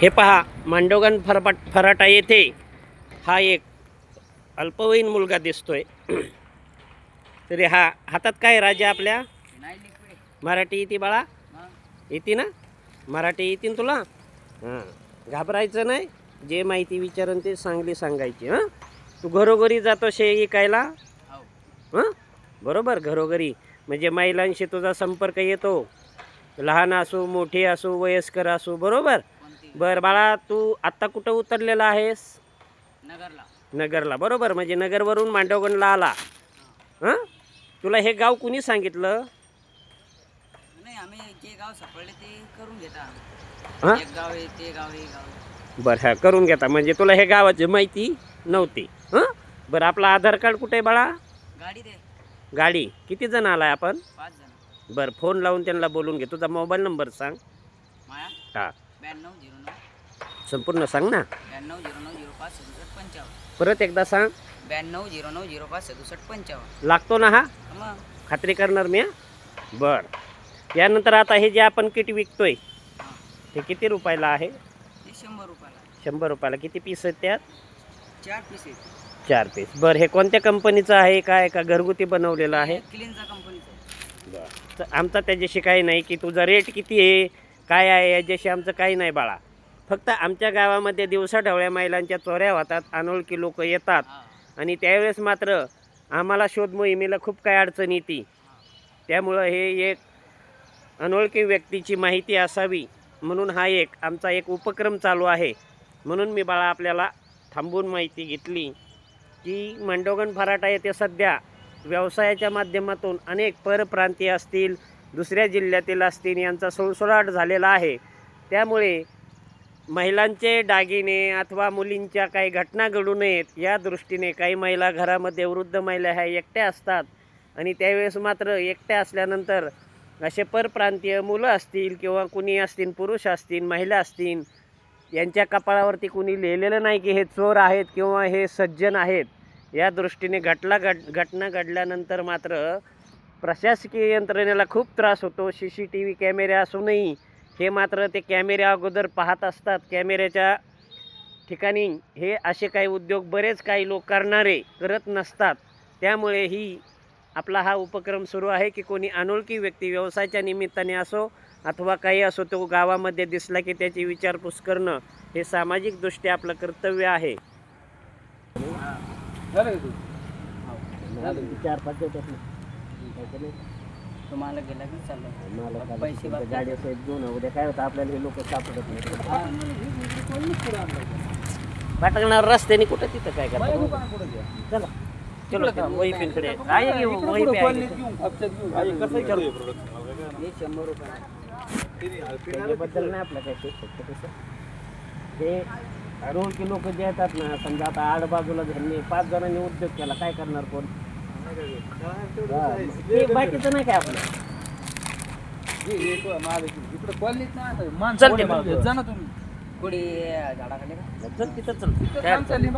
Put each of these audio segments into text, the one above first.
हे पहा मांडोगण फरपट फराटा येथे हा एक अल्पवयीन मुलगा दिसतोय. तरी हा हातात काय राजा आपल्या? मराठी येते बाळा. येते ना? मराठी येते ना तुला? हां. घाबरायचं नाही. जे माहिती विचारून ते चांगली सांगायची हां? तू घरोघरी जातो शे ऐकायला? हो. हां? बरोबर घरोघरी. म्हणजे महिलांशी तुझा संपर्क येतो. लहान असो मोठे असो वयस्कर असो बरोबर? बरं बाळा तू आत्ता कुठं उतरलेला आहेस? नगरला. नगरला बरोबर? म्हणजे नगरवरून मांडवगणला आला. हां? तुला हे गाव कुणी सांगितलं? नाही आम्ही जे गाव सापडले ते करून घेता हां? एक गाव आहे ते गाव आहे हे गाव आहे. बरं हा करून घेता. म्हणजे तुला हे गावाची माहिती नव्हती. हां? बरं आपलं आधार कार्ड कुठे आहे बाळा? गाडी दे. गाडी. किती जण आलाय आपण? पाच जण. बरं फोन लावून त्यांना बोलून घे. तुझा मोबाईल नंबर सांग. माया? हा. ब्याण्णव झिरो नऊ. संपूर्ण सांग ना. ब्याण्णव झिरो नऊ झिरो पाच सदुसष्ट पंचावन्न. परत एकदा सांग. ब्याण्णव झिरो नऊ झिरो पाच सदुसष्ट पंचावन्न. लागतो ना हा? मग? खात्री करणार मी हां? बरं. यानंतर आता हे जे आपण किट विकतोय हां. हे किती रुपयाला आहे? ते शंभर रुपयाला. शंभर रुपयाला. किती पीस आहेत त्यात? चार पीस चार पीस बरं हे कोणत्या कंपनीचं आहे? काय का? घरगुती बनवलेलं आहे? क्लीनचा आमचं तर आमचा त्याच्याशी काही नाही की तुझा रेट किती आहे? काय आहे? याच्याशी आमचं काही नाही बाळा. फक्त आमच्या गावामध्ये दिवसाढवळ्या महिलांच्या चोऱ्या होतात अनोळखी लोक येतात. आणि त्यावेळेस मात्र आम्हाला शोध मोहिमेला खूप काय अडचण येते. त्यामुळं हे एक अनोळखी व्यक्तीची माहिती असावी म्हणून हा एक आमचा एक उपक्रम चालू आहे. म्हणून मी बाळा आपल्याला थांबून माहिती घेतली की मंडोगण फराटा येथे सध्या व्यवसायाच्या माध्यमातून अनेक परप्रांतीय असतील दुसऱ्या जिल्ह्यातील असतील यांचा सुळसुळाट झालेला आहे. त्यामुळे महिलांचे दागिने अथवा मुलींच्या काही घटना घडू नयेत या दृष्टीने काही महिला घरामध्ये वृद्ध महिला ह्या एकट्या असतात. आणि त्यावेळेस मात्र एकट्या असल्यानंतर असे परप्रांतीय मुलं असतील किंवा कुणी असतील पुरुष असतील महिला असतील यांच्या कपाळावरती कुणी लिहिलेलं नाही की हे चोर आहेत किंवा हे सज्जन आहेत. या दृष्टीने घटला घट घटना घडल्यानंतर मात्र प्रशासकीय यंत्रणेला खूप त्रास होतो. सी सी टी व्ही कॅमेरे असूनही हे मात्र ते कॅमेरे अगोदर पाहत असतात. कॅमेऱ्याच्या ठिकाणी हे असे काही उद्योग बरेच काही लोक करणारे करत नसतात. त्यामुळे ही आपला हा उपक्रम सुरू आहे की कोणी अनोळखी व्यक्ती व्यवसायाच्या निमित्ताने असो अथवा काही असो तो गावामध्ये दिसला की त्याची विचारपूस करणं हे सामाजिकदृष्ट्या आपलं कर्तव्य आहे. चार पाच तुम्हाला गेला की? चाललं पैसे बाकी. गाडी असं घेऊन उद्या काय होतं? आपल्याला हे लोक सापडत नाही भटकणार रस्त्याने कुठं तिथं काय करतात चला. चलो त्या वहिनीकडे आहे. वही पे आहे? की? हे शंभर रुपये. त्याच्याबद्दल नाही आपलं काय ते फक्त कसं हे अनोळखी लोक जे येतात ना समजा आता आडबाजूला त्यांनी पाच जणांनी उद्योग केला काय करणार कोण? हा, बाकीचं नाही काय आपलं? चल ते मग. कुडी झाडाखाली का? चल तिथं चल. काय अडचण नाही.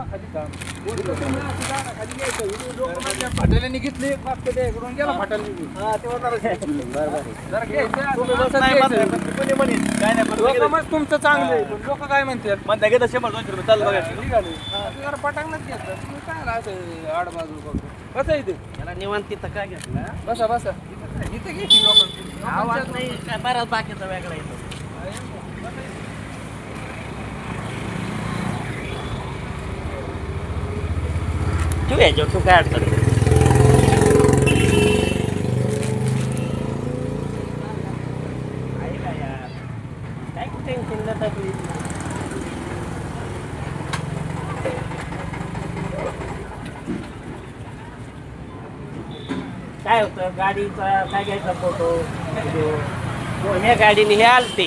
फाटल्याने घेतली मागचं ते इकडून गेला फाटल्याने लोक मग तुमचं चांगलं आहे. लोक काय म्हणतात? जरा पटांगणाच घेतलं. तुम्ही काय असं आडबाजू बघ कसं आहे ते याला निवांत तिथं काय घेतलं? बसा बसा. इथे लोक. आवाज नाही काय बराच बाकीचा वेगळा येतो. तू याच्यावर तू काय अडचण नाही. आहे का यार? काय टेन्शन नका तू काय होतं गाडीचा काय घ्यायचा फोटो व्हिडिओ ह्या गाडीने हे आलते